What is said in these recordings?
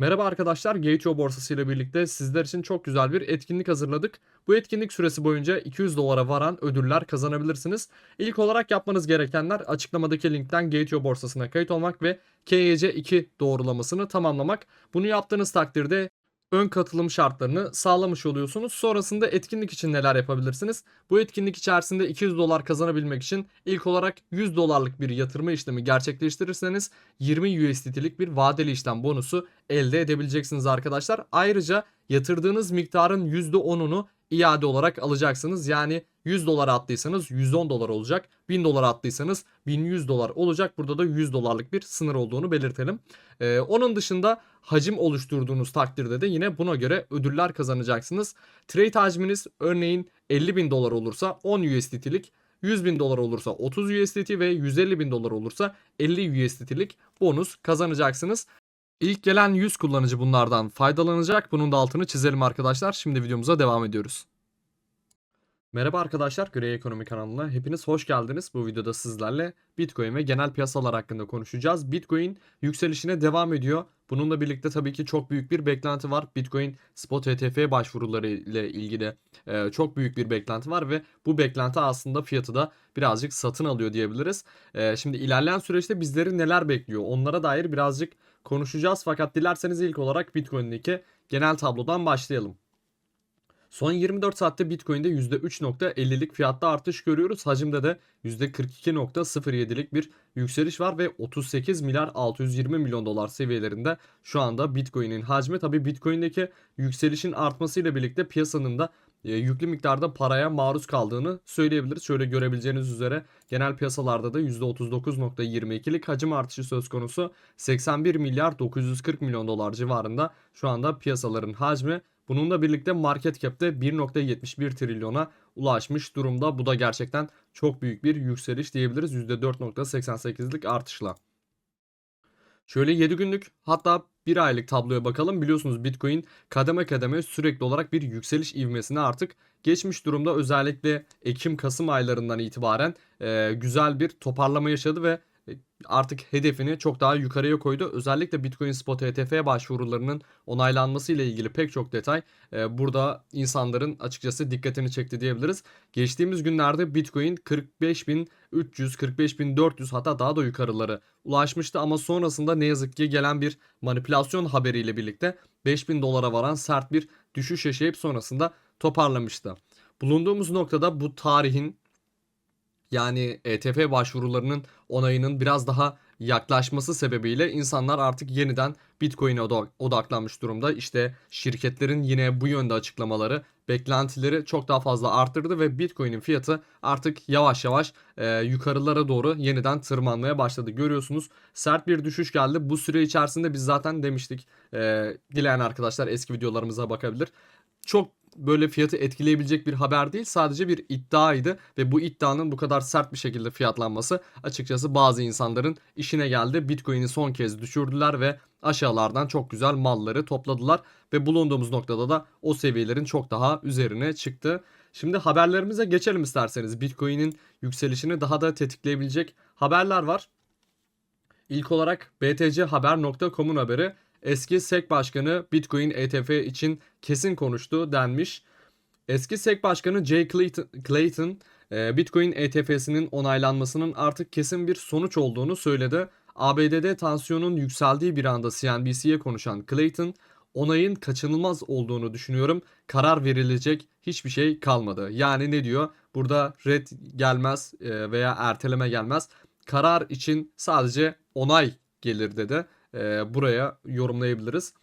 Merhaba arkadaşlar, Gate.io borsası ile birlikte sizler için çok güzel bir etkinlik hazırladık. Bu etkinlik süresi boyunca 200 dolara varan ödüller kazanabilirsiniz. İlk olarak yapmanız gerekenler açıklamadaki linkten Gate.io borsasına kayıt olmak ve KYC2 doğrulamasını tamamlamak. Bunu yaptığınız takdirde ön katılım şartlarını sağlamış oluyorsunuz. Sonrasında etkinlik için neler yapabilirsiniz? Bu etkinlik içerisinde 200 dolar kazanabilmek için ilk olarak 100 dolarlık bir yatırma işlemi gerçekleştirirseniz 20 USDT'lik bir vadeli işlem bonusu elde edebileceksiniz arkadaşlar. Ayrıca yatırdığınız miktarın %10'unu iade olarak alacaksınız. Yani 100 dolar attıysanız 110 dolar olacak. 1000 dolar attıysanız 1100 dolar olacak. Burada da 100 dolarlık bir sınır olduğunu belirtelim. Ee, onun dışında hacim oluşturduğunuz takdirde de yine buna göre ödüller kazanacaksınız. Trade hacminiz örneğin 50 bin dolar olursa 10 USDT'lik 100 bin dolar olursa 30 USDT ve 150 bin dolar olursa 50 USDT'lik bonus kazanacaksınız. İlk gelen 100 kullanıcı bunlardan faydalanacak. Bunun da altını çizelim arkadaşlar. Şimdi videomuza devam ediyoruz. Merhaba arkadaşlar, Grey Ekonomi kanalına hepiniz hoş geldiniz. Bu videoda sizlerle Bitcoin ve genel piyasalar hakkında konuşacağız. Bitcoin yükselişine devam ediyor. Bununla birlikte tabii ki çok büyük bir beklenti var. Bitcoin spot ETF başvuruları ile ilgili e, çok büyük bir beklenti var ve bu beklenti aslında fiyatı da birazcık satın alıyor diyebiliriz. E, şimdi ilerleyen süreçte bizleri neler bekliyor? Onlara dair birazcık konuşacağız. Fakat dilerseniz ilk olarak Bitcoin'deki genel tablodan başlayalım. Son 24 saatte Bitcoin'de %3.50'lik fiyatta artış görüyoruz. Hacimde de %42.07'lik bir yükseliş var ve 38 milyar 620 milyon dolar seviyelerinde şu anda Bitcoin'in hacmi. Tabi Bitcoin'deki yükselişin artmasıyla birlikte piyasanın da yüklü miktarda paraya maruz kaldığını söyleyebiliriz. Şöyle görebileceğiniz üzere genel piyasalarda da %39.22'lik hacim artışı söz konusu. 81 milyar 940 milyon dolar civarında şu anda piyasaların hacmi. Bununla birlikte market cap'te 1.71 trilyona ulaşmış durumda. Bu da gerçekten çok büyük bir yükseliş diyebiliriz. %4.88'lik artışla. Şöyle 7 günlük hatta 1 aylık tabloya bakalım. Biliyorsunuz Bitcoin kademe kademe sürekli olarak bir yükseliş ivmesine artık geçmiş durumda. Özellikle Ekim-Kasım aylarından itibaren e, güzel bir toparlama yaşadı ve artık hedefini çok daha yukarıya koydu. Özellikle Bitcoin Spot ETF başvurularının onaylanması ile ilgili pek çok detay e, burada insanların açıkçası dikkatini çekti diyebiliriz. Geçtiğimiz günlerde Bitcoin 45.300, 45.400 hatta daha da yukarıları ulaşmıştı ama sonrasında ne yazık ki gelen bir manipülasyon haberiyle birlikte 5000 dolara varan sert bir düşüş yaşayıp sonrasında toparlamıştı. Bulunduğumuz noktada bu tarihin yani ETF başvurularının onayının biraz daha yaklaşması sebebiyle insanlar artık yeniden Bitcoin'e odaklanmış durumda. İşte şirketlerin yine bu yönde açıklamaları beklentileri çok daha fazla arttırdı ve Bitcoin'in fiyatı artık yavaş yavaş e, yukarılara doğru yeniden tırmanmaya başladı. Görüyorsunuz sert bir düşüş geldi. Bu süre içerisinde biz zaten demiştik. E, dileyen arkadaşlar eski videolarımıza bakabilir. Çok böyle fiyatı etkileyebilecek bir haber değil. Sadece bir iddiaydı ve bu iddianın bu kadar sert bir şekilde fiyatlanması açıkçası bazı insanların işine geldi. Bitcoin'i son kez düşürdüler ve aşağılardan çok güzel malları topladılar ve bulunduğumuz noktada da o seviyelerin çok daha üzerine çıktı. Şimdi haberlerimize geçelim isterseniz. Bitcoin'in yükselişini daha da tetikleyebilecek haberler var. İlk olarak btchaber.com'un haberi eski SEC Başkanı Bitcoin ETF için kesin konuştu denmiş. Eski SEC Başkanı Jay Clayton, Clayton e, Bitcoin ETF'sinin onaylanmasının artık kesin bir sonuç olduğunu söyledi. ABD'de tansiyonun yükseldiği bir anda CNBC'ye konuşan Clayton, onayın kaçınılmaz olduğunu düşünüyorum. Karar verilecek hiçbir şey kalmadı. Yani ne diyor? Burada red gelmez e, veya erteleme gelmez. Karar için sadece onay gelir dedi e, buraya yorumlayabiliriz.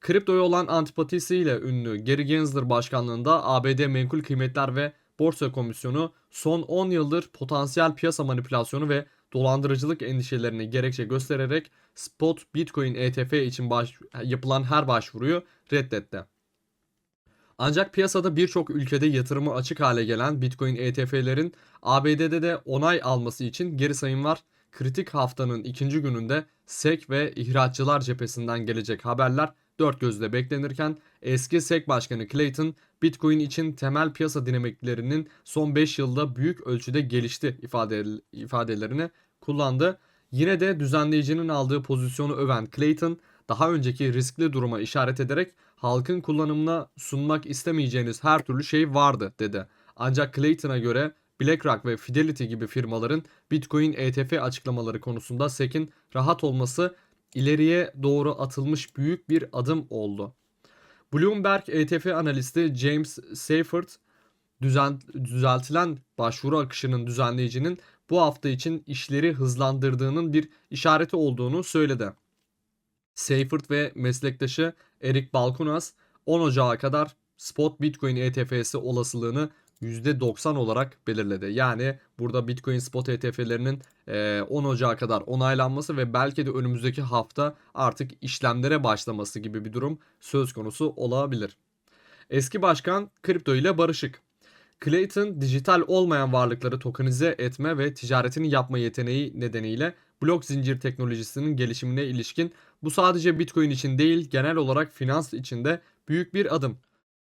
Kriptoya olan antipatisiyle ünlü Gary Gensler başkanlığında ABD Menkul Kıymetler ve Borsa Komisyonu son 10 yıldır potansiyel piyasa manipülasyonu ve dolandırıcılık endişelerini gerekçe göstererek spot Bitcoin ETF için baş, yapılan her başvuruyu reddetti. Ancak piyasada birçok ülkede yatırımı açık hale gelen Bitcoin ETF'lerin ABD'de de onay alması için geri sayım var kritik haftanın ikinci gününde SEC ve ihraççılar cephesinden gelecek haberler dört gözle beklenirken eski SEC Başkanı Clayton Bitcoin için temel piyasa dinamiklerinin son 5 yılda büyük ölçüde gelişti ifade, ifadelerini kullandı. Yine de düzenleyicinin aldığı pozisyonu öven Clayton daha önceki riskli duruma işaret ederek halkın kullanımına sunmak istemeyeceğiniz her türlü şey vardı dedi. Ancak Clayton'a göre BlackRock ve Fidelity gibi firmaların Bitcoin ETF açıklamaları konusunda SEC'in rahat olması ileriye doğru atılmış büyük bir adım oldu. Bloomberg ETF analisti James Seyfert düzeltilen başvuru akışının düzenleyicinin bu hafta için işleri hızlandırdığının bir işareti olduğunu söyledi. Seyfert ve meslektaşı Eric Balkunas 10 Ocağı kadar spot Bitcoin ETF'si olasılığını %90 olarak belirledi. Yani burada Bitcoin spot ETF'lerinin 10 Ocağı kadar onaylanması ve belki de önümüzdeki hafta artık işlemlere başlaması gibi bir durum söz konusu olabilir. Eski başkan kripto ile barışık. Clayton dijital olmayan varlıkları tokenize etme ve ticaretini yapma yeteneği nedeniyle blok zincir teknolojisinin gelişimine ilişkin bu sadece Bitcoin için değil genel olarak finans içinde büyük bir adım.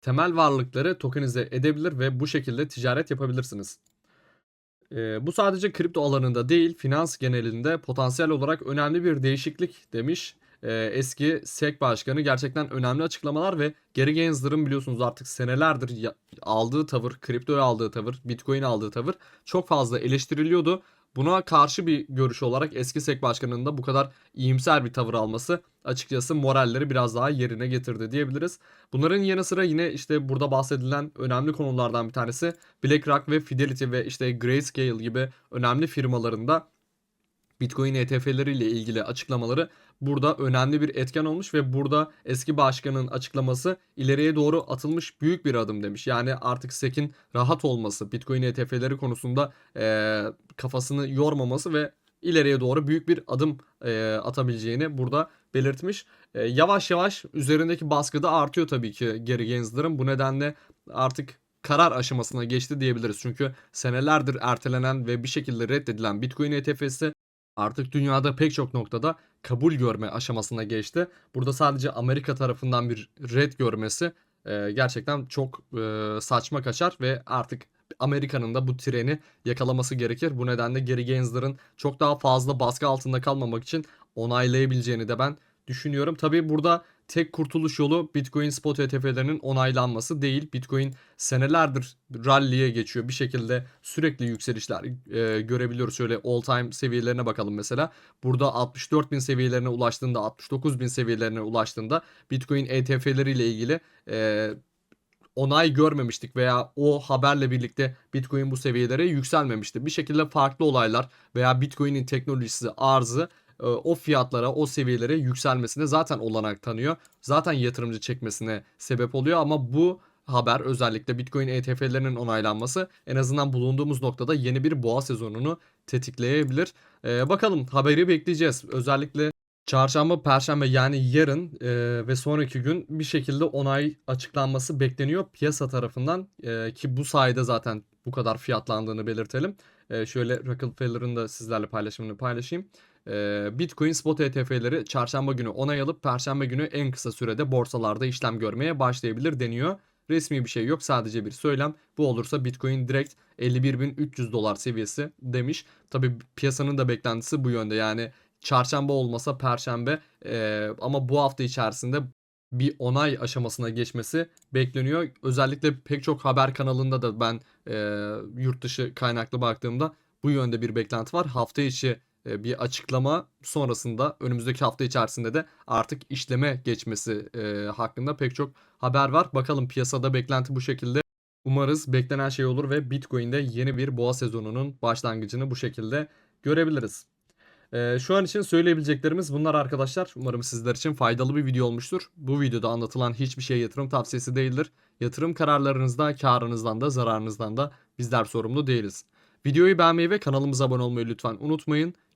Temel varlıkları tokenize edebilir ve bu şekilde ticaret yapabilirsiniz. Ee, bu sadece kripto alanında değil finans genelinde potansiyel olarak önemli bir değişiklik demiş e, eski SEC başkanı gerçekten önemli açıklamalar ve Gary Gensler'ın biliyorsunuz artık senelerdir ya- aldığı tavır, kriptoya aldığı tavır, Bitcoin aldığı tavır çok fazla eleştiriliyordu. Buna karşı bir görüş olarak eski SEC başkanının da bu kadar iyimser bir tavır alması açıkçası moralleri biraz daha yerine getirdi diyebiliriz. Bunların yanı sıra yine işte burada bahsedilen önemli konulardan bir tanesi BlackRock ve Fidelity ve işte Grayscale gibi önemli firmalarında Bitcoin ETF'leri ile ilgili açıklamaları burada önemli bir etken olmuş ve burada eski başkanın açıklaması ileriye doğru atılmış büyük bir adım demiş. Yani artık SEC'in rahat olması, Bitcoin ETF'leri konusunda e, kafasını yormaması ve ileriye doğru büyük bir adım e, atabileceğini burada belirtmiş. E, yavaş yavaş üzerindeki baskı da artıyor tabii ki Gary Gensler'ın. Bu nedenle artık karar aşamasına geçti diyebiliriz. Çünkü senelerdir ertelenen ve bir şekilde reddedilen Bitcoin ETF'si artık dünyada pek çok noktada kabul görme aşamasına geçti. Burada sadece Amerika tarafından bir red görmesi e, gerçekten çok e, saçma kaçar ve artık Amerika'nın da bu treni yakalaması gerekir. Bu nedenle Gary Gensler'ın çok daha fazla baskı altında kalmamak için onaylayabileceğini de ben düşünüyorum. Tabii burada tek kurtuluş yolu Bitcoin spot ETF'lerinin onaylanması değil. Bitcoin senelerdir rally'e geçiyor. Bir şekilde sürekli yükselişler e, görebiliyoruz. Şöyle all time seviyelerine bakalım mesela. Burada 64 bin seviyelerine ulaştığında 69 bin seviyelerine ulaştığında Bitcoin ETF'leri ile ilgili e, onay görmemiştik veya o haberle birlikte Bitcoin bu seviyelere yükselmemişti. Bir şekilde farklı olaylar veya Bitcoin'in teknolojisi, arzı o fiyatlara, o seviyelere yükselmesine zaten olanak tanıyor. Zaten yatırımcı çekmesine sebep oluyor ama bu haber özellikle Bitcoin ETF'lerinin onaylanması en azından bulunduğumuz noktada yeni bir boğa sezonunu tetikleyebilir. Ee, bakalım haberi bekleyeceğiz. Özellikle çarşamba, perşembe yani yarın e, ve sonraki gün bir şekilde onay açıklanması bekleniyor piyasa tarafından E, ki bu sayede zaten bu kadar fiyatlandığını belirtelim. E, şöyle Rockefeller'ın da sizlerle paylaşımını paylaşayım. E, Bitcoin spot ETF'leri çarşamba günü onay alıp perşembe günü en kısa sürede borsalarda işlem görmeye başlayabilir deniyor. Resmi bir şey yok sadece bir söylem. Bu olursa Bitcoin direkt 51.300 dolar seviyesi demiş. Tabi piyasanın da beklentisi bu yönde yani çarşamba olmasa perşembe e, ama bu hafta içerisinde bir onay aşamasına geçmesi bekleniyor. Özellikle pek çok haber kanalında da ben e, yurt dışı kaynaklı baktığımda bu yönde bir beklenti var. Hafta içi bir açıklama sonrasında önümüzdeki hafta içerisinde de artık işleme geçmesi e, hakkında pek çok haber var. Bakalım piyasada beklenti bu şekilde. Umarız beklenen şey olur ve Bitcoin'de yeni bir boğa sezonunun başlangıcını bu şekilde görebiliriz. Ee, şu an için söyleyebileceklerimiz bunlar arkadaşlar. Umarım sizler için faydalı bir video olmuştur. Bu videoda anlatılan hiçbir şey yatırım tavsiyesi değildir. Yatırım kararlarınızda karınızdan da zararınızdan da bizler sorumlu değiliz. Videoyu beğenmeyi ve kanalımıza abone olmayı lütfen unutmayın.